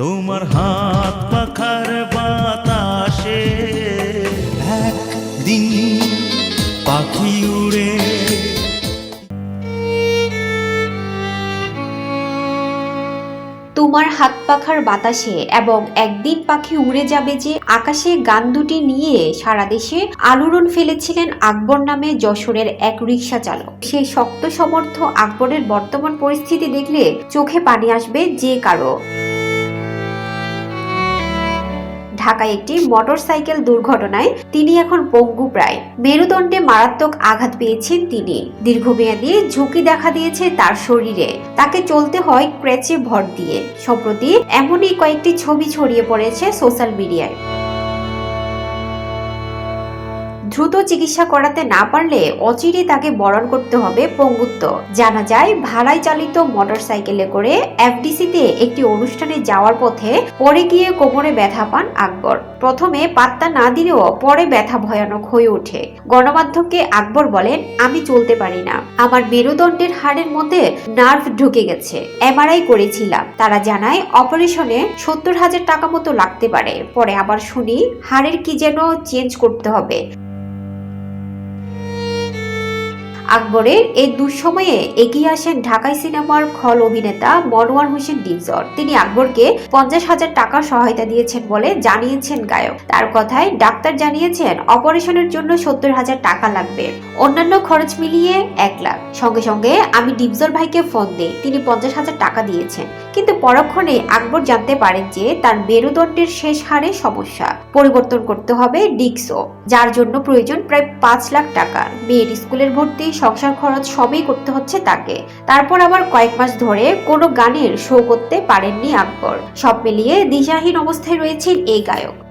তোমার হাত পাখার বাতাসে একদিন পাখি উড়ে তোমার হাত পাখার বাতাসে এবং একদিন পাখি উড়ে যাবে যে আকাশে গান দুটি নিয়ে সারা দেশে আলোড়ন ফেলেছিলেন আকবর নামে যশোরের এক রিক্সা চালক। সেই শক্ত সমর্থ আকবরের বর্তমান পরিস্থিতি দেখলে চোখে পানি আসবে যে কারও। ঢাকায় একটি মোটরসাইকেল দুর্ঘটনায় তিনি এখন পঙ্গু প্রায় মেরুদণ্ডে মারাত্মক আঘাত পেয়েছেন তিনি। দীর্ঘমেয়াদী ঝুঁকি দেখা দিয়েছে তার শরীরে। তাকে চলতে হয় ক্রেচে ভর দিয়ে। সম্প্রতি এমনই কয়েকটি ছবি ছড়িয়ে পড়েছে সোশ্যাল মিডিয়ায়। দ্রুত চিকিৎসা করাতে না পারলে অচিরে তাকে বরণ করতে হবে পঙ্গুত্ব। জানা যায়, ভাড়ায় চালিত মোটরসাইকেলে করে এফডিসিতে একটি অনুষ্ঠানে যাওয়ার পথে পরে গিয়ে কোমরে ব্যথা পান আকবর। প্রথমে পাত্তা না দিলেও পরে ব্যথা ভয়ানক হয়ে ওঠে। গণমাধ্যমকে আকবর বলেন, আমি চলতে পারি না। আমার মেরুদণ্ডের হাড়ের মধ্যে নার্ভ ঢুকে গেছে। এমআরআই করেছিলাম। তারা জানায়, অপারেশনে সত্তর হাজার টাকা মতো লাগতে পারে। পরে আবার শুনি, হাড়ের কি যেন চেঞ্জ করতে হবে। আকবরের এই দুঃসময়ে এগিয়ে আসেন ঢাকাই সিনেমার খল অভিনেতা মনোয়ার হোসেন ডিপজল তিনি আকবরকে পঞ্চাশ হাজার টাকা সহায়তা দিয়েছেন বলে জানিয়েছেন গায়ক। তার কথায় ডাক্তার জানিয়েছেন, অপারেশনের জন্য সত্তর হাজার টাকা লাগবে। অন্যান্য খরচ মিলিয়ে এক লাখ। সঙ্গে সঙ্গে আমি ডিপজল ভাইকে ফোন দিই। তিনি পঞ্চাশ হাজার টাকা দিয়েছেন। কিন্তু পরক্ষণে আকবর জানতে পারেন যে তার মেরুদণ্ডের শেষ হারে সমস্যা। পরিবর্তন করতে হবে ডিক্সো যার জন্য প্রয়োজন প্রায় পাঁচ লাখ টাকা। মেয়ের স্কুলের ভর্তি সংসার খরচ সবই করতে হচ্ছে তাকে। তারপর আবার কয়েক মাস ধরে কোনো গানের শো করতে পারেননি আকবর। সব মিলিয়ে দিশাহীন অবস্থায় রয়েছেন এই গায়ক।